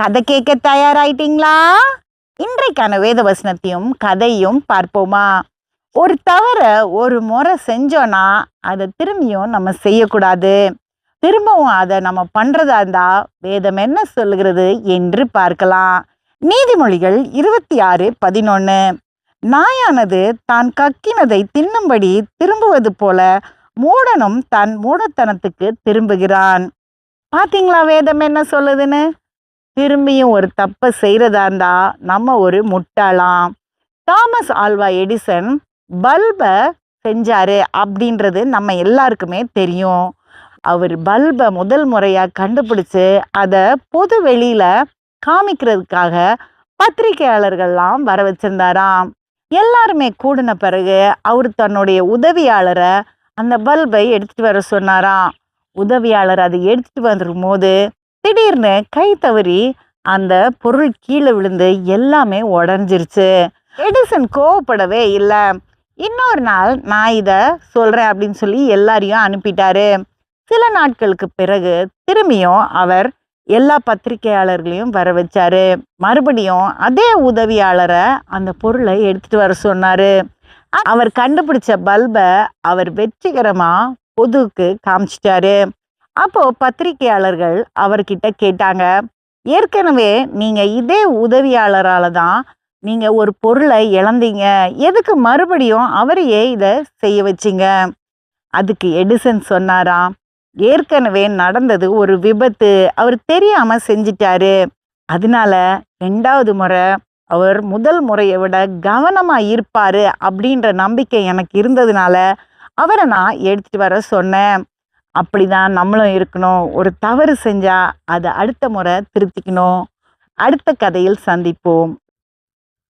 கதை கேட்க தயாராயிட்டீங்களா? இன்றைக்கான வேத வசனத்தையும் கதையும் பார்ப்போமா? ஒரு தவற ஒரு முறை செஞ்சோன்னா அதை திரும்பியும் நம்ம செய்யக்கூடாது. திரும்பவும் அதை நம்ம பண்றதா இருந்தா வேதம் என்ன சொல்லுகிறது என்று பார்க்கலாம். நீதிமொழிகள் இருபத்தி ஆறு பதினொன்னு. நாயானது தான் கக்கினதை தின்னும்படி திரும்புவது போல மூடனும் தன் மூடத்தனத்துக்கு திரும்புகிறான். பாத்தீங்களா வேதம் என்ன சொல்லுதுன்னு? திரும்பியும் ஒரு தப்பை செய்கிறதா இருந்தால் நம்ம ஒரு முட்டாளாம். தாமஸ் ஆல்வா எடிசன் பல்பை செஞ்சாரு அப்படின்றது நம்ம எல்லாருக்குமே தெரியும். அவர் பல்பை முதல் முறையாக கண்டுபிடிச்சு அதை பொது வெளியில் காமிக்கிறதுக்காக பத்திரிகையாளர்கள்லாம் வர வச்சிருந்தாராம். எல்லாருமே கூடின பிறகு அவர் தன்னுடைய உதவியாளரை அந்த பல்பை எடுத்துட்டு வர சொன்னாராம். உதவியாளர் அதை எடுத்துட்டு வந்துடும் போது திடீர்னு கை தவறி அந்த பொருள் கீழே விழுந்து எல்லாமே உடஞ்சிருச்சு. எடிசன் கோவப்படவே இல்லை. இன்னொரு நாள் நான் இதை சொல்கிறேன் அப்படின்னு சொல்லி எல்லாரையும் அனுப்பிட்டாரு. சில நாட்களுக்கு பிறகு திரும்பியும் அவர் எல்லா பத்திரிகையாளர்களையும் வர வச்சாரு. மறுபடியும் அதே உதவியாளரை அந்த பொருளை எடுத்துட்டு வர சொன்னாரு. அவர் கண்டுபிடிச்ச பல்பை அவர் வெற்றிகரமாக பொதுவுக்கு காமிச்சிட்டாரு. அப்போ பத்திரிகையாளர்கள் அவர்கிட்ட கேட்டாங்க ஏற்கனவே நீங்க இதே உதவியாளரால தான் நீங்க ஒரு பொருளை இழந்தீங்க எதுக்கு மறுபடியும் அவரையே இதை செய்ய வச்சீங்க? அதுக்கு எடிசன் சொன்னாராம் ஏற்கனவே நடந்தது ஒரு விபத்து அவர் தெரியாம செஞ்சிட்டாரு. அதனால ரெண்டாவது முறை அவர் முதல் முறையை விட கவனமா இருப்பாரு அப்படின்ற நம்பிக்கை எனக்கு இருந்ததுனால அவரை நான் எடுத்துட்டு வர சொன்னேன். அப்படிதான் நம்மளும் இருக்கணும். ஒரு தவறு செஞ்சா அதை அடுத்த முறை திருத்திக்கணும். அடுத்த கதையில் சந்திப்போம்.